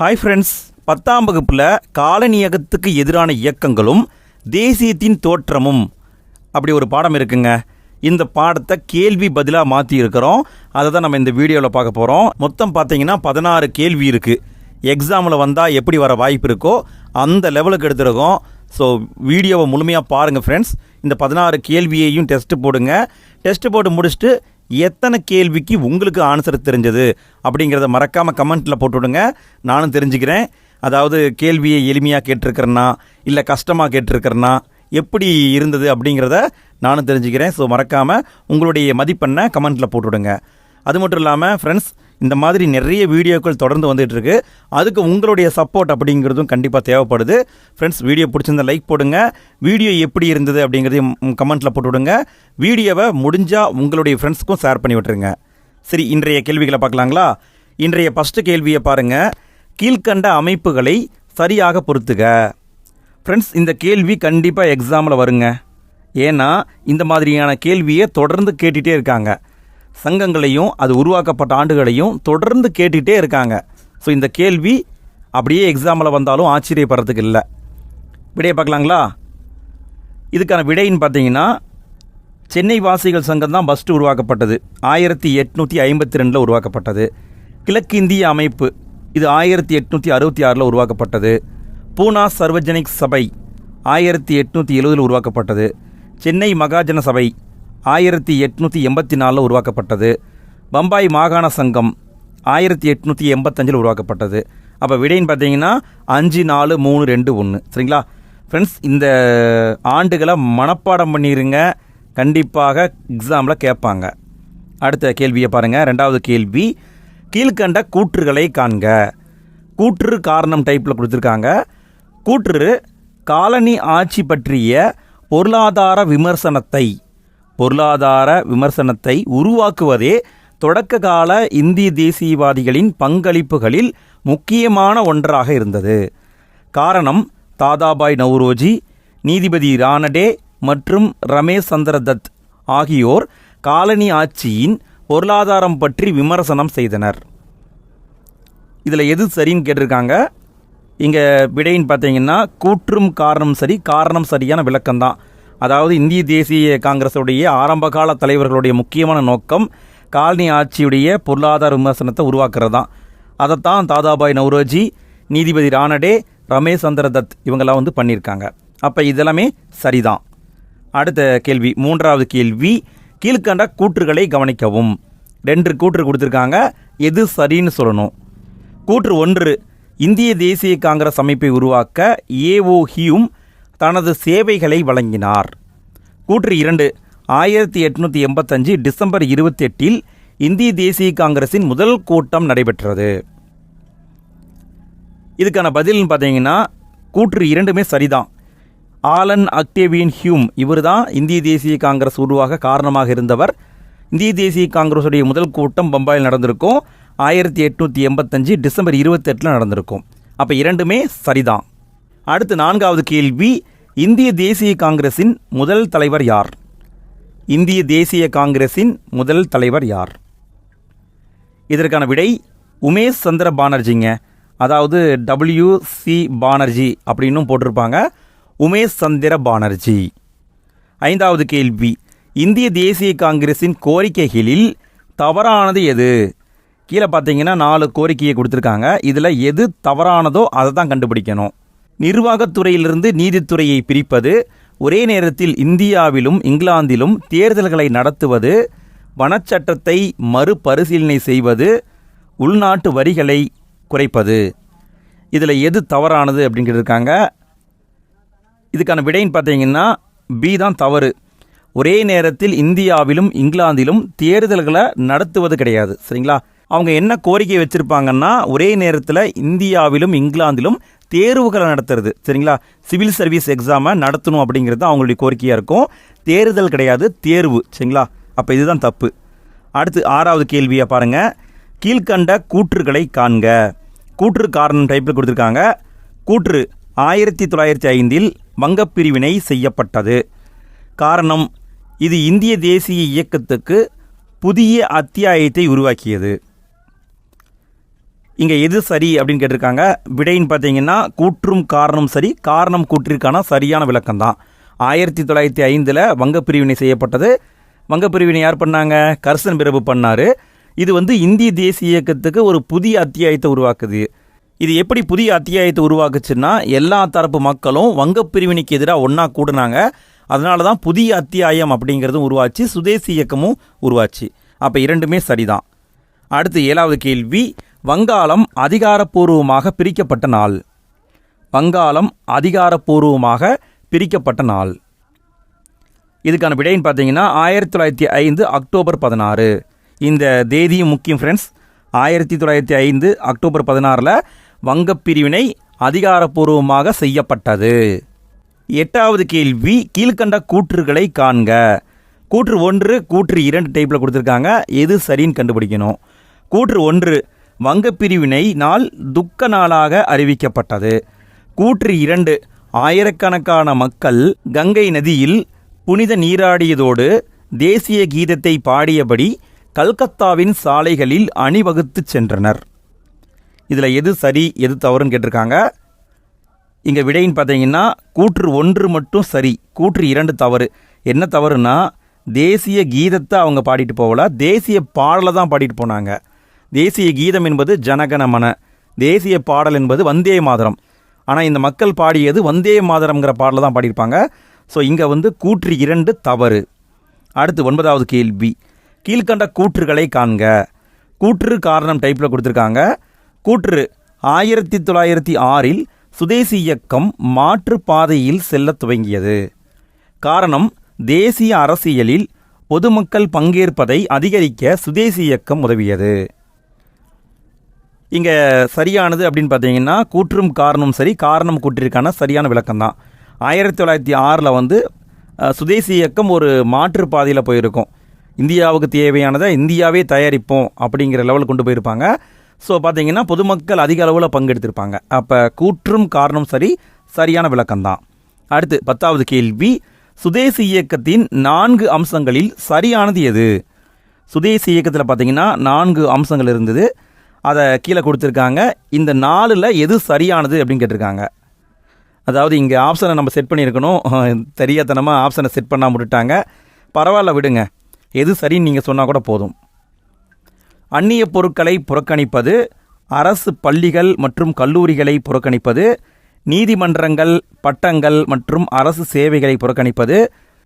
Hi friends பத்தாம் வகுப்பில் காலனியகத்துக்கு எதிரான இயக்கங்களும் தேசியத்தின் தோற்றமும். அப்படி ஒரு பாடம் இருக்குங்க. இந்த பாடத்தை கேள்வி பதிலாக மாற்றி இருக்கிறோம். அதை தான் நம்ம இந்த வீடியோவில் பார்க்க போகிறோம் மொத்தம் பார்த்தீங்கன்னா பதினாறு கேள்வி இருக்குது எக்ஸாமில் வந்தால் எப்படி வர வாய்ப்பு இருக்கோ அந்த லெவலுக்கு எடுத்துருக்கோம். ஸோ வீடியோவை முழுமையாக பாருங்கள் ஃப்ரெண்ட்ஸ் இந்த பதினாறு கேள்வியையும் டெஸ்ட்டு போடுங்க. டெஸ்ட்டு போட்டு முடிச்சுட்டு எத்தனை கேள்விக்கு உங்களுக்கு ஆன்சர் தெரிஞ்சது அப்படிங்கிறத மறக்காமல் கமெண்ட்டில் போட்டுவிடுங்க. நானும் தெரிஞ்சுக்கிறேன். அதாவது கேள்வியை எளிமையாக கேட்டிருக்கிறேன்னா இல்லை கஷ்டமாக கேட்டிருக்கிறேன்னா எப்படி இருந்தது அப்படிங்கிறத நானும் தெரிஞ்சுக்கிறேன். ஸோ மறக்காமல் உங்களுடைய மதிப்பெண்ணை கமெண்ட்டில் போட்டுவிடுங்க. அது மட்டும் இல்லாமல் ஃப்ரெண்ட்ஸ் இந்த மாதிரி நிறைய வீடியோக்கள் தொடர்ந்து வந்துகிட்ருக்கு அதுக்கு உங்களுடைய சப்போர்ட் அப்படிங்கிறதும் கண்டிப்பாக தேவைப்படுது. ஃப்ரெண்ட்ஸ் வீடியோ பிடிச்சிருந்தா லைக் போடுங்க. வீடியோ எப்படி இருந்தது அப்படிங்கிறதையும் கமெண்ட்டில் போட்டு விடுங்க வீடியோவை முடிஞ்சால் உங்களுடைய ஃப்ரெண்ட்ஸ்க்கும் ஷேர் பண்ணி விட்டுருங்க. சரி இன்றைய கேள்விகளை பார்க்கலாங்களா? இன்றைய ஃபஸ்ட்டு கேள்வியை பாருங்கள் கீழ்க்கண்ட அமைப்புகளை சரியாக பொறுத்துக ஃப்ரெண்ட்ஸ் இந்த கேள்வி கண்டிப்பாக எக்ஸாமில் வருங்க. ஏன்னா இந்த மாதிரியான கேள்வியை தொடர்ந்து கேட்டுகிட்டே இருக்காங்க. சங்கங்களையும் அது உருவாக்கப்பட்ட ஆண்டுகளையும் தொடர்ந்து கேட்டுகிட்டே இருக்காங்க. ஸோ இந்த கேள்வி அப்படியே எக்ஸாமில் வந்தாலும் ஆச்சரியப்படுறதுக்கு இல்லை. விடையை பார்க்கலாங்களா? இதுக்கான விடைன்னு பார்த்தீங்கன்னா சென்னை வாசிகள் சங்கம் தான் ஃபஸ்ட்டு உருவாக்கப்பட்டது. ஆயிரத்தி எட்நூற்றி ஐம்பத்தி ரெண்டில் உருவாக்கப்பட்டது. கிழக்கிந்திய அமைப்பு இது ஆயிரத்தி எட்நூற்றி அறுபத்தி ஆறில் உருவாக்கப்பட்டது. பூனா சர்வஜனிக் சபை ஆயிரத்தி எட்நூற்றி எழுபதில் உருவாக்கப்பட்டது. சென்னை மகாஜன சபை ஆயிரத்தி எட்நூற்றி எண்பத்தி நாலில் உருவாக்கப்பட்டது. பம்பாய் மாகாண சங்கம் ஆயிரத்தி எட்நூற்றி எண்பத்தஞ்சில் உருவாக்கப்பட்டது. அப்போ விடைன்னு பார்த்தீங்கன்னா அஞ்சு நாலு மூணு ரெண்டு ஒன்று சரிங்களா? ஃப்ரெண்ட்ஸ் இந்த ஆண்டுகளை மனப்பாடம் பண்ணிடுங்க கண்டிப்பாக எக்ஸாமில் கேட்பாங்க. அடுத்த கேள்வியை பாருங்கள் ரெண்டாவது கேள்வி கீழ்கண்ட கூற்றுகளை காண்க. கூற்று காரணம் டைப்பில் கொடுத்துருக்காங்க. கூற்று காலனி ஆட்சி பற்றிய பொருளாதார விமர்சனத்தை பொருளாதார விமர்சனத்தை உருவாக்குவதே தொடக்க கால இந்திய தேசியவாதிகளின் பங்களிப்புகளில் முக்கியமான ஒன்றாக இருந்தது. காரணம் தாதாபாய் நவ்ரோஜி நீதிபதி ரானடே மற்றும் ரமேஷ் சந்திர தத் ஆகியோர் காலனி ஆட்சியின் பொருளாதாரம் பற்றி விமர்சனம் செய்தனர். இதில் எது சரின்னு கேட்டிருக்காங்க? இங்கே விடைன்னு பார்த்தீங்கன்னா கூற்றும் காரணம் சரி காரணம் சரியான விளக்கம்தான். அதாவது இந்திய தேசிய காங்கிரஸுடைய ஆரம்பகால தலைவர்களுடைய முக்கியமான நோக்கம் காலனி ஆட்சியுடைய பொருளாதார விமர்சனத்தை உருவாக்குறது தான் அதைத்தான் தாதாபாய் நவ்ரோஜி நீதிபதி ரானடே ரமேஷ் சந்திர தத் இவங்கெல்லாம் வந்து பண்ணியிருக்காங்க. அப்போ இதெல்லாமே சரிதான். அடுத்த கேள்வி மூன்றாவது கேள்வி கீழ்கண்ட கூற்றுகளை கவனிக்கவும். ரெண்டு கூற்று கொடுத்துருக்காங்க எது சரின்னு சொல்லணும். கூற்று ஒன்று இந்திய தேசிய காங்கிரஸ் அமைப்பை உருவாக்க ஏஓ ஹியும் தனது சேவைகளை வழங்கினார். கூற்று இரண்டு ஆயிரத்தி எட்நூற்றி எண்பத்தஞ்சு டிசம்பர் இருபத்தி எட்டில் இந்திய தேசிய காங்கிரஸின் முதல் கூட்டம் நடைபெற்றது. இதுக்கான பதில்னு பார்த்தீங்கன்னா கூற்று இரண்டுமே சரிதான். ஆலன் அக்டேவியன் ஹியூம் இவர் தான் இந்திய தேசிய காங்கிரஸ் உருவாக காரணமாக இருந்தவர். இந்திய தேசிய காங்கிரஸுடைய முதல் கூட்டம் பம்பாயில் நடந்திருக்கும். ஆயிரத்தி எட்நூற்றி எண்பத்தஞ்சு டிசம்பர் இருபத்தெட்டில் நடந்திருக்கும். அப்போ இரண்டுமே சரிதான். அடுத்து நான்காவது கேள்வி இந்திய தேசிய காங்கிரஸின் முதல் தலைவர் யார்? இந்திய தேசிய காங்கிரஸின் முதல் தலைவர் யார்? இதற்கான விடை உமேஷ் சந்திர பானர்ஜிங்க. அதாவது டபிள்யூ சி பானர்ஜி அப்படின்னும் போட்டிருப்பாங்க. உமேஷ் சந்திர பானர்ஜி. ஐந்தாவது கேள்வி. இந்திய தேசிய காங்கிரஸின் கோரிக்கைகளில் தவறானது எது? கீழே பார்த்தீங்கன்னா நாலு கோரிக்கையை கொடுத்துருக்காங்க. இதில் எது தவறானதோ அதை தான் கண்டுபிடிக்கணும். நிர்வாகத்துறையிலிருந்து நீதித்துறையை பிரிப்பது ஒரே நேரத்தில் இந்தியாவிலும் இங்கிலாந்திலும் தேர்தல்களை நடத்துவது வனச்சட்டத்தை மறுபரிசீலனை செய்வது உள்நாட்டு வரிகளை குறைப்பது. இதில் எது தவறானது அப்படின்னு இருக்காங்க. இதுக்கான விடைன்னு பார்த்தீங்கன்னா பி தான் தவறு. ஒரே நேரத்தில் இந்தியாவிலும் இங்கிலாந்திலும் தேர்தல்களை நடத்துவது கிடையாது. சரிங்களா? அவங்க என்ன கோரிக்கை வச்சுருப்பாங்கன்னா ஒரே நேரத்தில் இந்தியாவிலும் இங்கிலாந்திலும் தேர்வுகளை நடத்துறது. சரிங்களா? சிவில் சர்வீஸ் எக்ஸாமை நடத்தணும் அப்படிங்கிறது தான் அவங்களுடைய கோரிக்கையாக இருக்கும். தேர்தல் கிடையாது தேர்வு. சரிங்களா? அப்போ இதுதான் தப்பு. அடுத்து ஆறாவது கேள்வியை பாருங்கள் கீழ்கண்ட கூற்றுகளை காண்க. கூற்று காரணம் டைப்பில் கொடுத்துருக்காங்க. கூற்று ஆயிரத்தி தொள்ளாயிரத்தி ஐந்தில் வங்கப்பிரிவினை செய்யப்பட்டது. காரணம் இது இந்திய தேசிய இயக்கத்துக்கு புதிய அத்தியாயத்தை உருவாக்கியது. இங்கே எது சரி அப்படின்னு கேட்டிருக்காங்க. விடைன்னு பார்த்தீங்கன்னா கூற்றும் காரணம் சரி காரணம் கூற்றிற்கான சரியான விளக்கம் தான் ஆயிரத்தி தொள்ளாயிரத்தி ஐந்தில் வங்கப்பிரிவினை செய்யப்பட்டது. வங்கப்பிரிவினை யார் பண்ணாங்க? கர்சன் பிரபு பண்ணார். இது வந்து இந்திய தேசிய இயக்கத்துக்கு ஒரு புதிய அத்தியாயத்தை உருவாக்குது. இது எப்படி புதிய அத்தியாயத்தை உருவாக்குச்சுன்னா எல்லா தரப்பு மக்களும் வங்கப்பிரிவினைக்கு எதிராக ஒன்றா கூடினாங்க. அதனால தான் புதிய அத்தியாயம் அப்படிங்கிறதும் உருவாச்சு சுதேசி இயக்கமும் உருவாச்சு. அப்போ இரண்டுமே சரிதான். அடுத்து ஏழாவது கேள்வி வங்காளம் அதிகாரப்பூர்வமாக பிரிக்கப்பட்ட நாள். வங்காளம் அதிகாரப்பூர்வமாக பிரிக்கப்பட்ட நாள். இதுக்கான விடைன்னு பார்த்தீங்கன்னா ஆயிரத்தி தொள்ளாயிரத்தி ஐந்து அக்டோபர் பதினாறு. இந்த தேதியும் முக்கியம் ஃப்ரெண்ட்ஸ் ஆயிரத்தி தொள்ளாயிரத்தி ஐந்து அக்டோபர் பதினாறில் வங்கப் பிரிவினை அதிகாரப்பூர்வமாக செய்யப்பட்டது. எட்டாவது கேள்வி கீழ்கண்ட கூற்றுகளை காண்க. கூற்று ஒன்று கூற்று இரண்டு டைப்பில் கொடுத்துருக்காங்க. எது சரின்னு கண்டுபிடிக்கணும். கூற்று ஒன்று வங்கப் பிரிவினை நாள் துக்க நாளாக அறிவிக்கப்பட்டது. கூற்று இரண்டு. ஆயிரக்கணக்கான மக்கள் கங்கை நதியில் புனித நீராடியதோடு தேசிய கீதத்தை பாடியபடி கல்கத்தாவின் சாலைகளில் அணிவகுத்துச் சென்றனர். இதில் எது சரி எது தவறுன்னு கேட்டிருக்காங்க. இங்கே விடைன்னு பார்த்தீங்கன்னா கூற்று ஒன்று மட்டும் சரி கூற்று இரண்டு தவறு. என்ன தவறுனா தேசிய கீதத்தை அவங்க பாடிட்டு போகல தேசிய பாடலை தான் பாடிட்டு போனாங்க. தேசிய கீதம் என்பது ஜனகணமன தேசிய பாடல் என்பது வந்தே மாதரம். ஆனால் இந்த மக்கள் பாடியது வந்தே மாதரம்ங்கிற பாடலை தான் பாடியிருப்பாங்க. ஸோ இங்கே வந்து கூற்று இரண்டு தவறு. அடுத்து ஒன்பதாவது கேள்வி. கீழ்கண்ட கூற்றுகளை காண்க. கூற்று காரணம் டைப்பில் கொடுத்துருக்காங்க. கூற்று ஆயிரத்தி தொள்ளாயிரத்தி ஆறில் சுதேசி இயக்கம் மாற்று பாதையில் செல்லத் துவங்கியது. காரணம் தேசிய அரசியலில் பொதுமக்கள் பங்கேற்பதை அதிகரிக்க சுதேசி இயக்கம் உதவியது. இங்கே சரியானது அப்படின்னு பார்த்தீங்கன்னா கூற்றும் காரணம் சரி காரணம் கூற்றிற்கான சரியான விளக்கம் தான் ஆயிரத்தி தொள்ளாயிரத்தி ஆறில் வந்து சுதேசி இயக்கம் ஒரு மாற்று பாதையில் போயிருக்கும். இந்தியாவுக்கு தேவையானதை இந்தியாவே தயாரிப்போம் அப்படிங்கிற லெவலுக்கு கொண்டு போயிருப்பாங்க. ஸோ பார்த்தீங்கன்னா பொதுமக்கள் அதிக அளவில் பங்கெடுத்திருப்பாங்க. அப்போ கூற்றும் காரணம் சரி சரியான விளக்கம் தான் அடுத்து பத்தாவது கேள்வி. சுதேசி இயக்கத்தின் நான்கு அம்சங்களில் சரியானது எது? சுதேசி இயக்கத்தில் பார்த்தீங்கன்னா நான்கு அம்சங்கள் இருந்தது. அதை கீழே கொடுத்துருக்காங்க. இந்த நாலில் எது சரியானது அப்படின்னு கேட்டிருக்காங்க. அதாவது இங்கே ஆப்ஷனை நம்ம செட் பண்ணியிருக்கணும். தெரியாதனமாக ஆப்ஷனை செட் பண்ணாமல் விட்டுட்டாங்க. பரவாயில்ல விடுங்க. எது சரின்னு நீங்கள் சொன்னால் கூட போதும். அந்நிய பொருட்களை புறக்கணிப்பது அரசு பள்ளிகள் மற்றும் கல்லூரிகளை புறக்கணிப்பது நீதிமன்றங்கள் பட்டங்கள் மற்றும் அரசு சேவைகளை புறக்கணிப்பது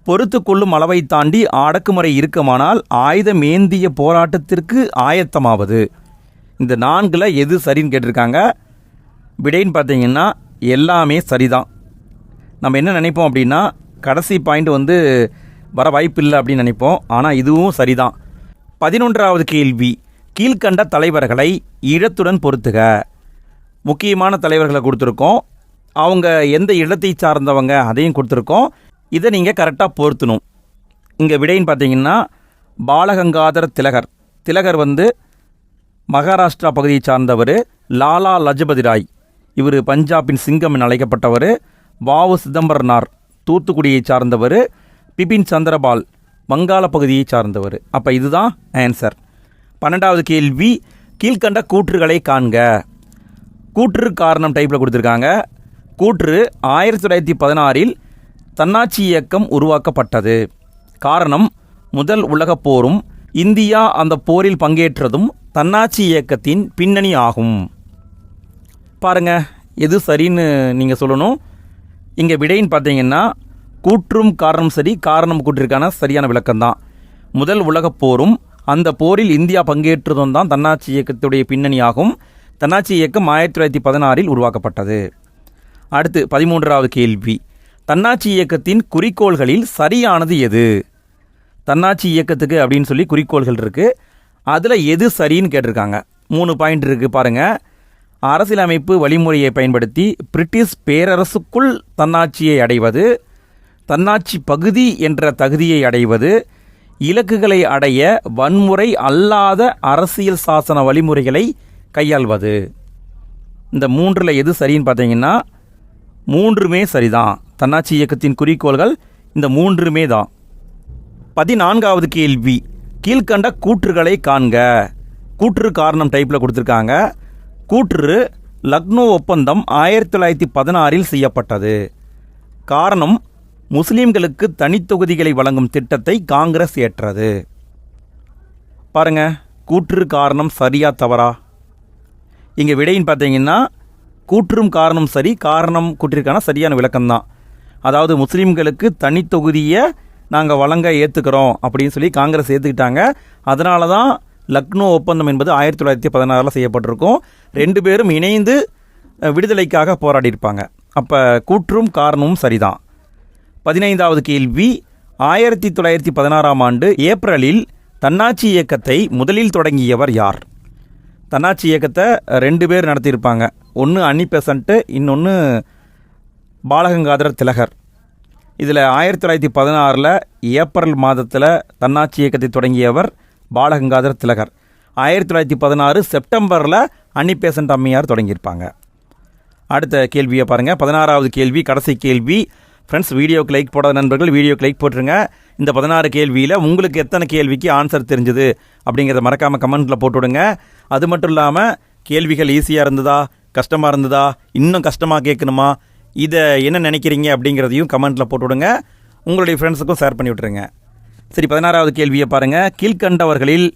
பொறுத்து கொள்ளும் அளவை தாண்டி அடக்குமுறை இருக்குமானால் ஆயுதம் ஏந்திய போராட்டத்திற்கு ஆயத்தமாவது. இந்த நான்கில் எது சரின்னு கேட்டிருக்காங்க. விடைன்னு பார்த்தீங்கன்னா எல்லாமே சரிதான். நம்ம என்ன நினைப்போம் அப்படின்னா கடைசி பாயிண்ட் வந்து வர வாய்ப்பில்லை அப்படின்னு நினைப்போம். ஆனால் இதுவும் சரிதான். பதினொன்றாவது கேள்வி கீழ்க்கண்ட தலைவர்களை இடத்துடன் பொறுத்துக முக்கியமான தலைவர்களை கொடுத்துருக்கோம். அவங்க எந்த இடத்தை சார்ந்தவங்க அதையும் கொடுத்துருக்கோம். இதை நீங்கள் கரெக்டாக பொருத்தணும். இங்கே விடைன்னு பார்த்தீங்கன்னா பாலகங்காதர திலகர். திலகர் வந்து மகாராஷ்டிரா பகுதியை சார்ந்தவர் லாலா லஜபதி ராய். இவர் பஞ்சாபின் சிங்கம் என அழைக்கப்பட்டவர். வாவு சிதம்பரனார் தூத்துக்குடியை சார்ந்தவர். பிபின் சந்திரபால் வங்காள பகுதியை சார்ந்தவர். அப்போ இதுதான் ஆன்சர் பன்னெண்டாவது கேள்வி கீழ்க்கண்ட கூற்றுகளை காண்க. கூற்று காரணம் டைப்பில் கொடுத்துருக்காங்க. கூற்று ஆயிரத்தி தொள்ளாயிரத்தி பதினாறில் தன்னாட்சி இயக்கம் உருவாக்கப்பட்டது. காரணம் முதல் உலகப் போரும் இந்தியா அந்த போரில் பங்கேற்றதும் தன்னாட்சி இயக்கத்தின் பின்னணி ஆகும். பாருங்க எது சரின்னு நீங்கள் சொல்லணும். இங்கே விடைன்னு பார்த்தீங்கன்னா கூற்றும் காரணம் சரி காரணம் கூற்றிற்கான சரியான விளக்கம்தான். முதல் உலகப் போரும் அந்த போரில் இந்தியா பங்கேற்றதும் தான் தன்னாட்சி இயக்கத்துடைய பின்னணி ஆகும். தன்னாட்சி இயக்கம் ஆயிரத்தி தொள்ளாயிரத்தி பதினாறில் உருவாக்கப்பட்டது. அடுத்து பதிமூன்றாவது கேள்வி. தன்னாட்சி இயக்கத்தின் குறிக்கோள்களில் சரியானது எது? தன்னாட்சி இயக்கத்துக்கு அப்படின்னு சொல்லி குறிக்கோள்கள் இருக்குது அதில் எது சரின்னு கேட்டிருக்காங்க. மூணு பாயிண்ட் இருக்குது பாருங்கள் அரசியலமைப்பு வழிமுறையை பயன்படுத்தி பிரிட்டிஷ் பேரரசுக்குள் தன்னாட்சியை அடைவது தன்னாட்சி பகுதி என்ற தகுதியை அடைவது இலக்குகளை அடைய வன்முறை அல்லாத அரசியல் சாசன வழிமுறைகளை கையாள்வது. இந்த மூன்றில் எது சரின்னு பார்த்தீங்கன்னா மூன்றுமே சரிதான். தன்னாட்சி இயக்கத்தின் குறிக்கோள்கள் இந்த மூன்றுமே தான். பதினான்காவது கேள்வி. கீழ்க்கண்ட கூற்றுகளை காண்க. கூற்று காரணம் டைப்பில் கொடுத்துருக்காங்க. கூற்று லக்னோ ஒப்பந்தம் ஆயிரத்தி தொள்ளாயிரத்தி பதினாறில் செய்யப்பட்டது. காரணம் முஸ்லீம்களுக்கு தனித்தொகுதிகளை வழங்கும் திட்டத்தை காங்கிரஸ் ஏற்றது. பாருங்க கூற்று காரணம் சரியா தவறா? இங்கே விடையின் பார்த்தீங்கன்னா கூற்றும் காரணம் சரி காரணம் கூட்டிற்கான சரியான விளக்கம்தான். அதாவது முஸ்லீம்களுக்கு தனித்தொகுதியை நாங்கள் வழங்க ஏற்றுக்கிறோம் அப்படின்னு சொல்லி காங்கிரஸ் ஏற்றுக்கிட்டாங்க அதனால தான் லக்னோ ஒப்பந்தம் என்பது ஆயிரத்தி தொள்ளாயிரத்தி பதினாறில் செய்யப்பட்டிருக்கும். ரெண்டு பேரும் இணைந்து விடுதலைக்காக போராடியிருப்பாங்க. அப்போ கூற்றும் காரணமும் சரிதான். பதினைந்தாவது கேள்வி ஆயிரத்தி தொள்ளாயிரத்தி பதினாறாம் ஆண்டு ஏப்ரலில் தன்னாட்சி இயக்கத்தை முதலில் தொடங்கியவர் யார்? தன்னாட்சி இயக்கத்தை ரெண்டு பேர் நடத்தியிருப்பாங்க. ஒன்று அன்னி பெசண்ட்டு இன்னொன்று பாலகங்காதர திலகர். இதில் ஆயிரத்தி தொள்ளாயிரத்தி பதினாறில் ஏப்ரல் மாதத்தில் தன்னாட்சி இயக்கத்தை தொடங்கியவர் பாலகங்காதர் திலகர். ஆயிரத்தி தொள்ளாயிரத்தி பதினாறு செப்டம்பரில் அன்னிபேசன்ட் அம்மையார் தொடங்கியிருப்பாங்க. அடுத்த கேள்வியை பாருங்கள் பதினாறாவது கேள்வி கடைசி கேள்வி. ஃப்ரெண்ட்ஸ் வீடியோக்கு லைக் போடாத நண்பர்கள் வீடியோக்கு லைக் போட்டுருங்க. இந்த பதினாறு கேள்வியில் உங்களுக்கு எத்தனை கேள்விக்கு ஆன்சர் தெரிஞ்சுது அப்படிங்கிறத மறக்காமல் கமெண்ட்டில் போட்டு விடுங்க அது மட்டும் இல்லாமல் கேள்விகள் ஈஸியாக இருந்ததா? கஷ்டமாக இருந்ததா? இன்னும் கஷ்டமாக கேட்கணுமா? இதை என்ன நினைக்கிறீங்க அப்படிங்கிறதையும் கமெண்ட்டில் போட்டு விடுங்க உங்களுடைய ஃப்ரெண்ட்ஸுக்கும் ஷேர் பண்ணி விட்ருங்க சரி பதினாறாவது கேள்வியை பாருங்கள் கீழ்கண்டவர்களில்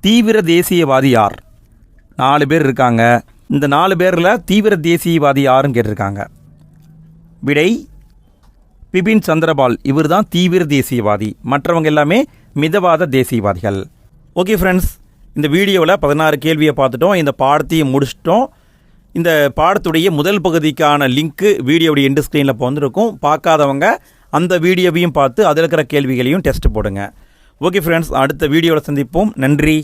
தீவிர தேசியவாதி யார்? நாலு பேர் இருக்காங்க. இந்த நாலு பேரில் தீவிர தேசியவாதி யாருன்னு கேட்டிருக்காங்க. விடை பிபின் சந்திரபால். இவர் தான் தீவிர தேசியவாதி. மற்றவங்க எல்லாமே மிதவாத தேசியவாதிகள். ஓகே ஃப்ரெண்ட்ஸ் இந்த வீடியோவில் பதினாறு கேள்வியை பார்த்துட்டோம். இந்த பாடத்தையும் முடிச்சிட்டோம். இந்த பாடத்துடைய முதல் பகுதிக்கான லிங்க்கு வீடியோடைய எண்டு ஸ்க்ரீனில் இப்போ வந்திருக்கும் பார்க்காதவங்க அந்த வீடியோவையும் பார்த்து அதில் இருக்கிற கேள்விகளையும் டெஸ்ட் போடுங்க. ஓகே ஃப்ரெண்ட்ஸ் அடுத்த வீடியோவில் சந்திப்போம். நன்றி.